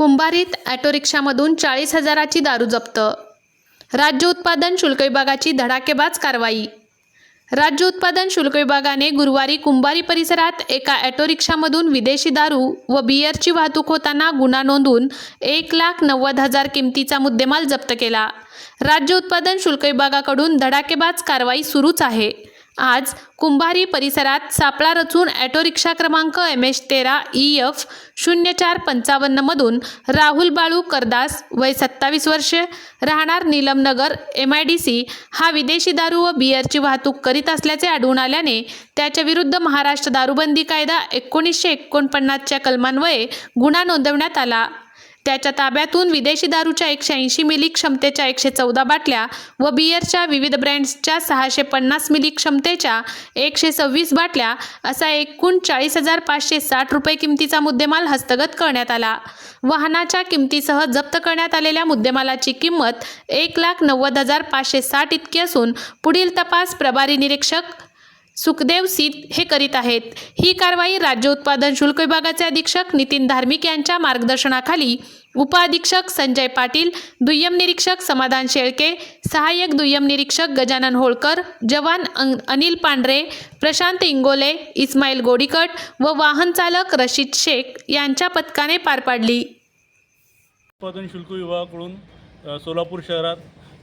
कुंभारीत ॲटोरिक्षामधून चाळीस हजाराची दारू जप्त. राज्य उत्पादन शुल्क विभागाची धडाकेबाज कारवाई. राज्य उत्पादन शुल्क विभागाने गुरुवारी कुंभारी परिसरात एका ॲटो रिक्षामधून विदेशी दारू व बियरची वाहतूक होताना गुन्हा नोंदवून एक लाख नव्वद हजार किमतीचा मुद्देमाल जप्त केला. राज्य उत्पादन शुल्क विभागाकडून धडाकेबाज कारवाई सुरूच आहे. आज कुंभारी परिसरात सापळा रचून ॲटो रिक्षा क्रमांक एम एच तेरा ई एफ शून्य चार पंचावन्नमधून राहुल बाळू करदास वय सत्तावीस वर्षे राहणार Neelamnagar M I D C हा विदेशी दारू व बियरची वाहतूक करीत असल्याचे आढळून आल्याने त्याच्या विरुद्ध महाराष्ट्र दारूबंदी कायदा एकोणीसशे एकोणपन्नासच्या कलमान्वये गुन्हा नोंदवण्यात आला. त्याच्या ताब्यातून विदेशी दारूच्या एकशे ऐंशी मिली क्षमतेच्या एकशे चौदा बाटल्या व बियरच्या विविध ब्रँड्सच्या सहाशे पन्नास मिली क्षमतेच्या एकशे सव्वीस बाटल्या असा एकूण चाळीस हजार पाचशे साठ रुपये किमतीचा मुद्देमाल हस्तगत करण्यात आला. वाहनाच्या किमतीसह जप्त करण्यात आलेल्या मुद्देमालाची किंमत एक लाख नव्वद हजार पाचशे साठ इतकी असून पुढील तपास प्रभारी निरीक्षक सुखदेव सीत हे करीत आहेत. ही कारवाई राज्य उत्पादन शुल्क विभागाचे अधीक्षक नितीन धार्मिक यांच्या मार्गदर्शनाखाली उपअधीक्षक संजय पाटील दुय्यम निरीक्षक समाधान शेळके सहाय्यक दुय्यम निरीक्षक गजानन होळकर जवान अं- अनिल पांढरे प्रशांत इंगोले इस्माईल गोडीकट व वाहन चालक रशीद शेख यांच्या पथकाने पार पाडली. उत्पादन शुल्क विभागाकडून सोलापूर शहरात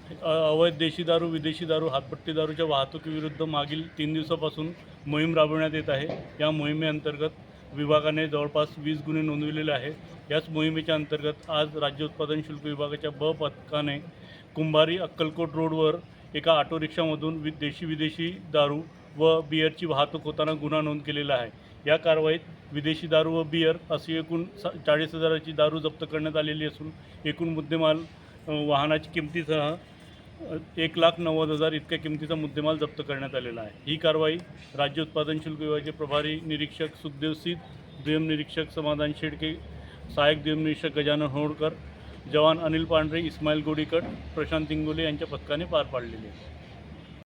अवैध देशी दारू विदेशी दारू हातपट्टी दारूच्या वाहतुकीविरुद्ध मागील तीन दिवसापासून मोहीम राबवण्यात येत आहे. या मोहिमेअंतर्गत विभागाने जवळपास वीस गुन्हे नोंदविलेले आहे याच मोहिमेच्या अंतर्गत आज राज्य उत्पादन शुल्क विभागाच्या ब पथकाने कुंभारी अक्कलकोट रोडवर एका ऑटो रिक्षामधून वि देशी विदेशी दारू व बियरची वाहतूक होताना गुन्हा नोंद केलेला आहे. या कारवाईत विदेशी दारू व बियर अशी एकूण स चाळीस हजाराची दारू जप्त करण्यात आलेली असून एकूण मुद्देमाल वाहनाची किमतीसह एक लाख नव्वद हजार इतक्या किमतीचा मुद्देमाल जप्त करण्यात आलेला आहे. ही कारवाई राज्य उत्पादन शुल्क विभागाचे प्रभारी निरीक्षक सुखदेव सिद्ध दुय्यम निरीक्षक समाधान शेडके सहाय्यक दुय्यम निरीक्षक गजानन होळकर जवान अनिल पांढरे इस्माईल गोडीकट प्रशांत इंगोले यांच्या पथकाने पार पाडलेली आहे.